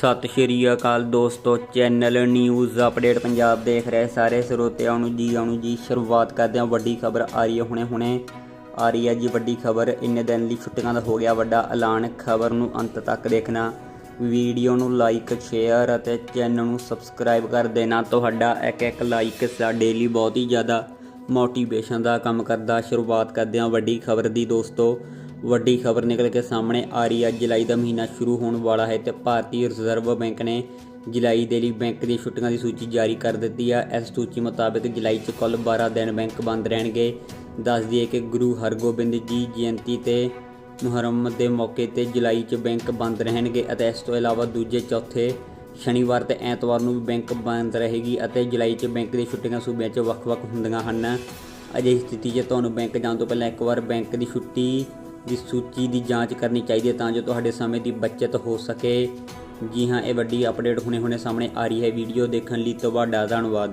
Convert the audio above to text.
ਸਤਿ ਸ਼੍ਰੀ ਅਕਾਲ ਦੋਸਤੋ, channel news update Punjab ਦੇਖ ਰਹੇ ਸਾਰੇ ਸਰੋਤਿਆਂ ਨੂੰ ਜੀ, ਆਉਣ ਜੀ, ਸ਼ੁਰੂਆਤ ਕਰਦੇ ਹਾਂ। ਵੱਡੀ ਖਬਰ ਆ ਰਹੀ ਹੈ ਹੁਣੇ ਹੁਣੇ। ਆ ਰਹੀ ਹੈ ਜੀ ਵੱਡੀ ਖਬਰ। ਇੰਨੇ ਦਿਨ ਲਈ ਛੁੱਟੀਆਂ ਦਾ ਹੋ ਗਿਆ ਵੱਡਾ ਐਲਾਨ। ਖਬਰ ਨੂੰ ਅੰਤ ਤੱਕ ਦੇਖਣਾ। ਵੀਡੀਓ ਨੂੰ ਲਾਈਕ ਸ਼ੇਅਰ ਅਤੇ ਚੈਨਲ ਨੂੰ ਸਬਸਕ੍ਰਾਈਬ ਕਰ ਦੇਣਾ। ਤੁਹਾਡਾ ਇੱਕ ਇੱਕ ਲਾਈਕ ਸਾਡੇ ਲਈ ਬਹੁਤ ਹੀ ਜ਼ਿਆਦਾ ਮੋਟੀਵੇਸ਼ਨ ਦਾ ਕੰਮ ਕਰਦਾ। ਸ਼ੁਰੂਆਤ ਕਰਦੇ ਹਾਂ ਵੱਡੀ ਖਬਰ ਦੀ ਦੋਸਤੋ। ਵੱਡੀ ਖਬਰ ਨਿਕਲ ਕੇ ਸਾਹਮਣੇ ਆ ਰਹੀ ਹੈ। ਜੁਲਾਈ ਦਾ ਮਹੀਨਾ ਸ਼ੁਰੂ ਹੋਣ ਵਾਲਾ ਹੈ ਤੇ ਭਾਰਤੀ ਰਿਜ਼ਰਵ ਬੈਂਕ ਨੇ ਜੁਲਾਈ ਦੇ ਲਈ ਬੈਂਕ ਦੀਆਂ ਛੁੱਟੀਆਂ ਦੀ ਸੂਚੀ ਜਾਰੀ ਕਰ ਦਿੱਤੀ ਹੈ। ਇਸ ਸੂਚੀ ਮੁਤਾਬਕ ਜੁਲਾਈ 'ਚ ਕੁੱਲ 12 ਦਿਨ ਬੈਂਕ ਬੰਦ ਰਹਿਣਗੇ। ਦੱਸ ਦਈਏ ਕਿ ਗੁਰੂ ਹਰਗੋਬਿੰਦ ਜੀ ਜਯੰਤੀ ਤੇ ਮੁਹਰਮ ਦੇ ਮੌਕੇ ਤੇ ਜੁਲਾਈ 'ਚ ਬੈਂਕ ਬੰਦ ਰਹਿਣਗੇ ਅਤੇ ਇਸ ਤੋਂ ਇਲਾਵਾ ਦੂਜੇ ਚੌਥੇ ਸ਼ਨੀਵਾਰ ਤੇ ਐਤਵਾਰ ਨੂੰ ਵੀ ਬੈਂਕ ਬੰਦ ਰਹੇਗੀ ਅਤੇ ਜੁਲਾਈ 'ਚ ਬੈਂਕ ਦੀਆਂ ਛੁੱਟੀਆਂ ਸੂਬਿਆਂ 'ਚ ਵੱਖ-ਵੱਖ ਹੁੰਦੀਆਂ ਹਨ। ਅਜਿਹੀ ਸਥਿਤੀ 'ਚ ਤੁਹਾਨੂੰ ਬੈਂਕ ਜਾਣ ਤੋਂ ਪਹਿਲਾਂ ਇੱਕ ਵਾਰ ਬੈਂਕ ਦੀ ਛੁੱਟੀ ਦੀ ਸੂਚੀ ਦੀ ਜਾਂਚ ਕਰਨੀ ਚਾਹੀਦੀ ਹੈ ਤਾਂ ਜੋ ਤੁਹਾਡੇ ਸਮੇਂ ਦੀ ਬਚਤ ਹੋ ਸਕੇ। ਜੀ ਹਾਂ, ਇਹ ਵੱਡੀ ਅਪਡੇਟ ਹੁਣੇ-ਹੁਣੇ ਸਾਹਮਣੇ ਆ ਰਹੀ ਹੈ। ਵੀਡੀਓ ਦੇਖਣ ਲਈ ਤੁਹਾਡਾ ਧੰਨਵਾਦ।